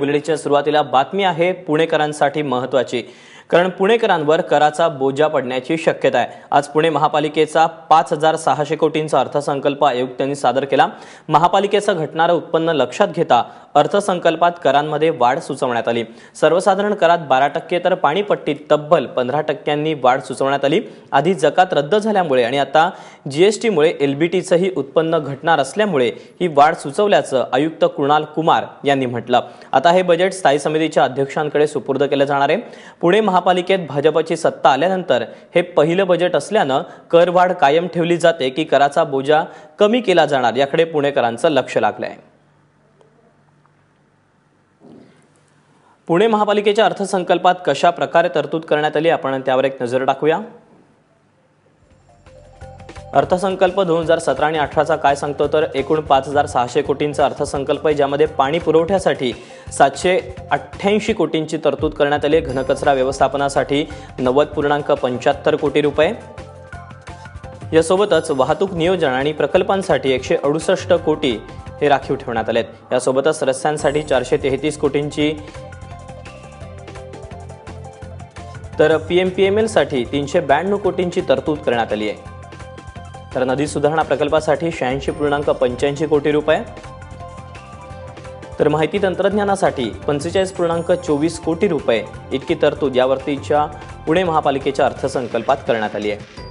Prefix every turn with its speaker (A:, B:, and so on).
A: बुलेटिनच्या सुरुवातीला बातमी आहे पुणेकरांसाठी महत्वाची कारण पुणेकरांवर कराचा बोजा पडण्याची शक्यता आहे. आज पुणे महापालिकेचा पाच हजार सहाशे कोटींचा अर्थसंकल्प आयुक्तांनी सादर केला. महापालिकेचं घटणारं उत्पन्न लक्षात घेता अर्थसंकल्पात करांमध्ये वाढ सुचवण्यात आली. सर्वसाधारण करात बारा टक्के तर पाणीपट्टीत तब्बल पंधरा टक्क्यांनी वाढ सुचवण्यात आली. आधी जकात रद्द झाल्यामुळे आणि आता जीएसटीमुळे एलबीटीचंही उत्पन्न घटणार असल्यामुळे ही वाढ सुचवल्याचं आयुक्त कुणाल कुमार यांनी म्हटलं. आता हे बजेट स्थायी समितीच्या अध्यक्षांकडे सुपूर्द केलं जाणार आहे. पुणे महा महापालिकेत भाजपची सत्ता आल्यानंतर हे पहिलं बजेट असल्यानं करवाढ कायम ठेवली जाते की कराचा बोजा कमी केला जाणार याकडे पुणेकरांचं लक्ष लागलं आहे पुणे महापालिकेच्या अर्थसंकल्पात कशा प्रकारे तरतूद करण्यात आली आपण त्यावर एक नजर टाकूया. अर्थसंकल्प दोन हजार सतरा आणि अठराचा काय सांगतो तर एकूण पाच हजार सहाशे कोटींचा अर्थसंकल्प आहे ज्यामध्ये पाणी पुरवठ्यासाठी सातशे अठ्ठ्याऐंशी कोटींची तरतूद करण्यात आली आहे. घनकचरा व्यवस्थापनासाठी नव्वद पूर्णांक पंच्याहत्तर कोटी रुपये. यासोबतच वाहतूक नियोजन आणि प्रकल्पांसाठी एकशे अडुसष्ट कोटी हे राखीव ठेवण्यात आले आहेत यासोबतच रस्त्यांसाठी चारशे तेहतीस कोटींची तर पी एम पी एम एलसाठी तीनशे ब्याण्णव कोटींची तरतूद करण्यात आली आहे. तर नदी सुधारणा प्रकल्पासाठी शहाऐंशी पूर्णांक पंच्याऐंशी कोटी रुपये. तर माहिती तंत्रज्ञानासाठी पंचेचाळीस पूर्णांक चोवीस कोटी रुपये. इतकी तरतूद यावरतीच्या पुणे महापालिकेच्या अर्थसंकल्पात करण्यात आली आहे.